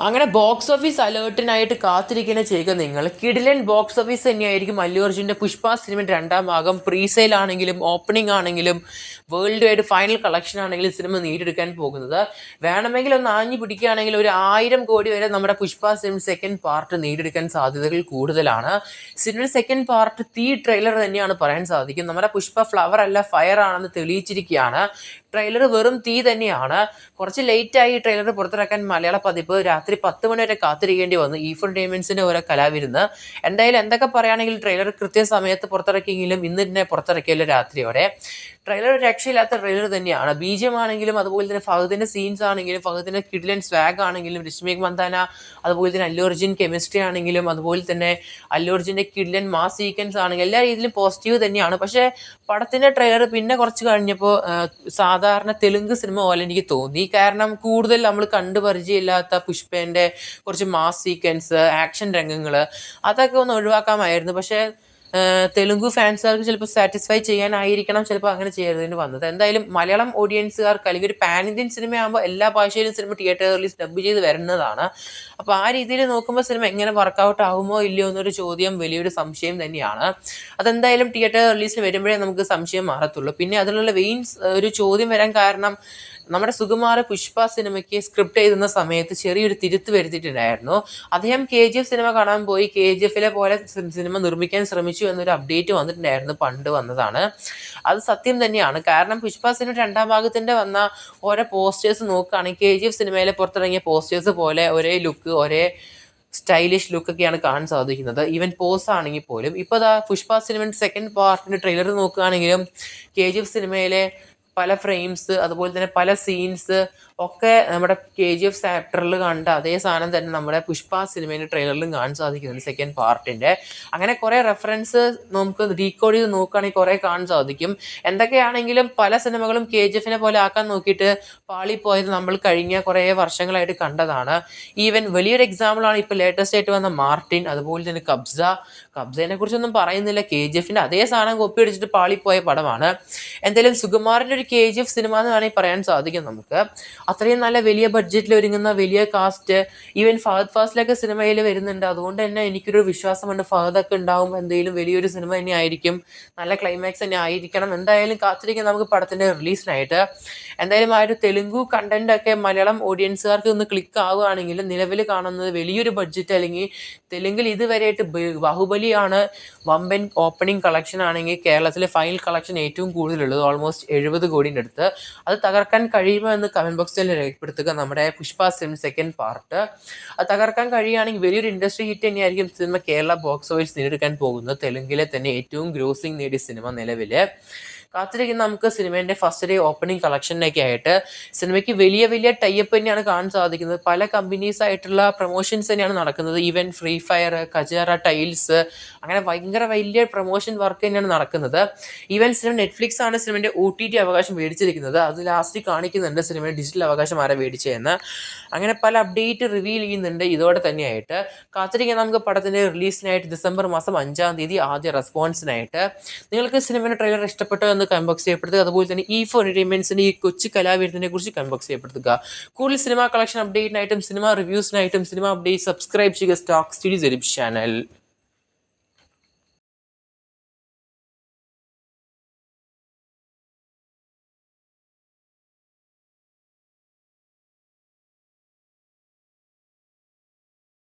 അങ്ങനെ box office അലേർട്ടിനായിട്ട് കാത്തിരിക്കുന്ന ചെയ്യുക നിങ്ങൾ കിഡിലൻ ബോക്സ് ഓഫീസ് തന്നെയായിരിക്കും അല്ലു അർജുന്റെ പുഷ്പ സിനിമ രണ്ടാം ഭാഗം. പ്രീസെയിൽ ആണെങ്കിലും ഓപ്പണിംഗ് ആണെങ്കിലും വേൾഡ് വൈഡ് ഫൈനൽ കളക്ഷൻ ആണെങ്കിലും സിനിമ നേടിയെടുക്കാൻ പോകുന്നത്. വേണമെങ്കിൽ ഒന്ന് ആഞ്ഞു പിടിക്കുകയാണെങ്കിൽ ഒരു ആയിരം കോടി വരെ നമ്മുടെ പുഷ്പ സിനിമ സെക്കൻഡ് പാർട്ട് നേടിയെടുക്കാൻ സാധ്യതകൾ കൂടുതലാണ്. സിനിമയുടെ സെക്കൻഡ് പാർട്ട് തീ ട്രെയിലർ തന്നെയാണ് പറയാൻ സാധിക്കും. നമ്മുടെ പുഷ്പ ഫ്ലവർ അല്ല ഫയർ ആണെന്ന് തെളിയിച്ചിരിക്കുകയാണ്. ട്രെയിലർ വെറും തീ തന്നെയാണ്. കുറച്ച് ലേറ്റായി ട്രെയിലർ പുറത്തിറക്കാൻ മലയാള പതിപ്പ് രാത്രി പത്ത് മണി വരെ കാത്തിരിക്കേണ്ടി വന്നു. ഈഫോൺ ഡേമൻസിന്റെ ഓരോ കലാവിരുന്ന്. എന്തായാലും എന്തൊക്കെ പറയുകയാണെങ്കിൽ ട്രെയിലർ കൃത്യസമയത്ത് പുറത്തിറക്കിയെങ്കിലും ഇന്ന് തന്നെ പുറത്തിറക്കിയല്ലോ രാത്രിയോടെ. ട്രെയിലർ ഒരു രക്ഷയില്ലാത്ത ട്രെയിലർ തന്നെയാണ്. ബീജം ആണെങ്കിലും അതുപോലെ തന്നെ ഫഹദിന്റെ സീൻസ് ആണെങ്കിലും ഫഹദിന്റെ കിഡിലൻ സ്വാഗ് ആണെങ്കിലും രശ്മിക് മന്ദാന അതുപോലെ തന്നെ അല്ലു അർജുൻ കെമിസ്ട്രി ആണെങ്കിലും അതുപോലെ തന്നെ അല്ലു അർജുന്റെ കിഡിലൻ മാസ് സീക്വൻസ് ആണെങ്കിലും എല്ലാ രീതിയിലും പോസിറ്റീവ് തന്നെയാണ്. പക്ഷേ പടത്തിന്റെ ട്രെയിലർ പിന്നെ കുറച്ച് കഴിഞ്ഞപ്പോൾ സാധാരണ തെലുങ്ക് സിനിമ പോലെ എനിക്ക് തോന്നി. കാരണം കൂടുതൽ നമ്മൾ കണ്ടു പരിചയമില്ലാത്ത പുഷ്പേന്റെ കുറച്ച് മാസ് സീക്വൻസ് ആക്ഷൻ രംഗങ്ങൾ അതൊക്കെ ഒന്ന് ഒഴിവാക്കാമായിരുന്നു. പക്ഷേ തെലുങ്ക് ഫാൻസുകാർക്ക് ചിലപ്പോൾ സാറ്റിസ്ഫൈ ചെയ്യാനായിരിക്കണം ചിലപ്പോൾ അങ്ങനെ ചെയ്യരുതിന് വന്നത്. എന്തായാലും മലയാളം ഓഡിയൻസുകാർക്ക് അല്ലെങ്കിൽ ഒരു പാൻ ഇന്ത്യൻ സിനിമയാകുമ്പോൾ എല്ലാ ഭാഷയിലും സിനിമ തിയേറ്ററുകളിൽ ഡബ് ചെയ്ത് വരുന്നതാണ്. അപ്പോൾ ആ രീതിയിൽ നോക്കുമ്പോൾ സിനിമ എങ്ങനെ വർക്കൗട്ട് ആകുമോ ഇല്ലയോ എന്നൊരു ചോദ്യം വലിയൊരു സംശയം തന്നെയാണ്. അതെന്തായാലും തിയേറ്റർ റിലീസിന് വരുമ്പോഴേ നമുക്ക് സംശയം മാറത്തുള്ളൂ. പിന്നെ അതിനുള്ള വെയിൻ ഒരു ചോദ്യം വരാൻ കാരണം നമ്മുടെ സുകുമാർ പുഷ്പ സിനിമയ്ക്ക് സ്ക്രിപ്റ്റ് എഴുതുന്ന സമയത്ത് ചെറിയൊരു തിരുത്ത് വരുത്തിയിട്ടുണ്ടായിരുന്നു. അദ്ദേഹം കെ ജി എഫ് സിനിമ കാണാൻ പോയി. കെ ജി എഫിലെ പോലെ സിനിമ നിർമ്മിക്കാൻ ശ്രമിച്ചു. എന്നൊരു അപ്ഡേറ്റ് വന്നിട്ടുണ്ടായിരുന്നു പണ്ട് വന്നതാണ്. അത് സത്യം തന്നെയാണ്. കാരണം പുഷ്പ സിനിമ രണ്ടാം ഭാഗത്തിന്റെ വന്ന ഓരോ പോസ്റ്റേഴ്സ് നോക്കുകയാണെങ്കിൽ കെ ജി എഫ് സിനിമയിലെ പുറത്തിറങ്ങിയ പോസ്റ്റേഴ്സ് പോലെ ഒരേ ലുക്ക് ഒരേ സ്റ്റൈലിഷ് ലുക്കൊക്കെയാണ് കാണാൻ സാധിക്കുന്നത്. ഈവൻ പോസ് ആണെങ്കിൽ പോലും. ഇപ്പോൾ ദാ പുഷ്പ സിനിമ സെക്കൻഡ് പാർട്ടിന്റെ ട്രെയിലർ നോക്കുകയാണെങ്കിലും കെ ജി എഫ് സിനിമയിലെ പല ഫ്രെയിംസ് അതുപോലെ തന്നെ പല സീൻസ് ഒക്കെ നമ്മുടെ കെ ജി എഫ് ചാപ്റ്ററിൽ കണ്ട അതേ സാധനം തന്നെ നമ്മുടെ പുഷ്പ സിനിമേന്റെ ട്രെയിലറിലും കാണാൻ സാധിക്കുന്നുണ്ട് സെക്കൻഡ് പാർട്ടിന്റെ അങ്ങനെ കുറേ റെഫറൻസ് നമുക്ക് റീകോഡ് ചെയ്ത് നോക്കുകയാണെങ്കിൽ കുറേ കാണാൻ സാധിക്കും. എന്തൊക്കെയാണെങ്കിലും പല സിനിമകളും കെ ജി എഫിനെ പോലെ ആക്കാൻ നോക്കിയിട്ട് പാളിപ്പോയത് നമ്മൾ കഴിഞ്ഞ കുറേ വർഷങ്ങളായിട്ട് കണ്ടതാണ്. ഈവൻ വലിയൊരു എക്സാമ്പിളാണ് ഇപ്പോൾ ലേറ്റസ്റ്റ് ആയിട്ട് വന്ന മാർട്ടിൻ അതുപോലെ തന്നെ കബ്സ. കബ്സേനെ കുറിച്ചൊന്നും പറയുന്നില്ല. കെ ജി എഫിന്റെ അതേ സാധനം കോപ്പി അടിച്ചിട്ട് പാളിപ്പോയ പടമാണ്. എന്തായാലും സുകുമാറിന്റെ ഒരു കെ ജി എഫ് സിനിമ എന്ന് വേണമെങ്കിൽ പറയാൻ സാധിക്കും നമുക്ക്. അത്രയും നല്ല വലിയ ബഡ്ജറ്റിൽ ഒരുങ്ങുന്ന വലിയ കാസ്റ്റ് ഈവൻ ഫഹദ് ഫാസിലൊക്കെ സിനിമയിൽ വരുന്നുണ്ട്. അതുകൊണ്ട് തന്നെ എനിക്കൊരു വിശ്വാസമുണ്ട് ഫഹദൊക്കെ ഉണ്ടാവും എന്തെങ്കിലും വലിയൊരു സിനിമ തന്നെ ആയിരിക്കും. നല്ല ക്ലൈമാക്സ് തന്നെ ആയിരിക്കണം. എന്തായാലും കാത്തിരിക്കാം നമുക്ക് പടത്തിന്റെ റിലീസിനായിട്ട് എന്തായാലും ആ ഒരു തെലുങ്കു കണ്ടന്റ് ഒക്കെ മലയാളം ഓഡിയൻസുകാർക്ക് ഒന്ന് ക്ലിക്ക് ആവുകയാണെങ്കിൽ നിലവിൽ കാണുന്നത് വലിയൊരു ബഡ്ജറ്റ് അല്ലെങ്കിൽ തെലുങ്കിൽ ഇതുവരെയായിട്ട് ബാഹുബലിയാണ് വമ്പൻ ഓപ്പണിംഗ് കളക്ഷൻ ആണെങ്കിൽ കേരളത്തിലെ ഫൈനൽ കളക്ഷൻ ഏറ്റവും കൂടുതലുള്ളത്. ഓൾമോസ്റ്റ് എഴുപത് കോടിന്റെ അടുത്ത്. അത് തകർക്കാൻ കഴിയുമോ എന്ന് കമന്റ് ബോക്സിൽ രേഖപ്പെടുത്തുക നമ്മുടെ പുഷ്പ സിനിമ സെക്കൻഡ് പാർട്ട് അത് തകർക്കാൻ കഴിയുകയാണെങ്കിൽ വലിയൊരു ഇൻഡസ്ട്രി ഹിറ്റ് തന്നെയായിരിക്കും സിനിമ കേരള ബോക്സ് ഓഫീസ് നേടിയെടുക്കാൻ പോകുന്നത്. തെലുങ്കിലെ തന്നെ ഏറ്റവും ഗ്രോസിംഗ് നേടിയ സിനിമ നിലവിൽ കാത്തിരിക്കുന്ന നമുക്ക് സിനിമേന്റെ ഫസ്റ്റ് ഡേ ഓപ്പണിംഗ് കളക്ഷനൊക്കെ ആയിട്ട് സിനിമയ്ക്ക് വലിയ വലിയ ടൈപ്പ് തന്നെയാണ് കാണാൻ സാധിക്കുന്നത്. പല കമ്പനീസ് ആയിട്ടുള്ള പ്രൊമോഷൻസ് തന്നെയാണ് നടക്കുന്നത്. ഈവൻ ഫ്രീ ഫയർ കജാറ ടൈൽസ് അങ്ങനെ ഭയങ്കര വലിയ പ്രൊമോഷൻ വർക്ക് തന്നെയാണ് നടക്കുന്നത്. ഈവൻ സിനിമ നെറ്റ്ഫ്ലിക്സ് ആണ് സിനിമയുടെ ഒ ടി ടി അവകാശം മേടിച്ചിരിക്കുന്നത്. അത് ലാസ്റ്റ് കാണിക്കുന്നുണ്ട് സിനിമയുടെ ഡിജിറ്റൽ അവകാശം ആരെ മേടിച്ചതെന്ന്. അങ്ങനെ പല അപ്ഡേറ്റ് റിവീൽ ചെയ്യുന്നുണ്ട്. ഇതോടെ തന്നെയായിട്ട് കാത്തിരിക്കുന്ന നമുക്ക് പടത്തിന്റെ റിലീസിനായിട്ട് ഡിസംബർ മാസം അഞ്ചാം തീയതി ആദ്യ റെസ്പോൺസിനായിട്ട് നിങ്ങൾക്ക് സിനിമയുടെ ട്രെയിലർ ഇഷ്ടപ്പെട്ടോ എന്ന് കൺബോക്സ് ചെയ്യപ്പെടുത്തുക. അതുപോലെ തന്നെ ഈ ഫോർ എന്റർടൈൻമെന്റ്സിന്റെ ഈ കൊച്ചു കലാവിരുതിനെ കുറിച്ച് കൺബോക്സ് ചെയ്യപ്പെടുത്തുക. കൂടുതൽ സിനിമ കളക്ഷൻ അപ്ഡേറ്റിനായിട്ടും സിനിമ റിവ്യൂസിനായിട്ടും സിനിമ അപ്ഡേറ്റ് സബ്സ്ക്രൈബ് ചെയ്യുക സ്റ്റോക്ക് സ്റ്റഡീസ് എരിപ്പ് ചാനൽ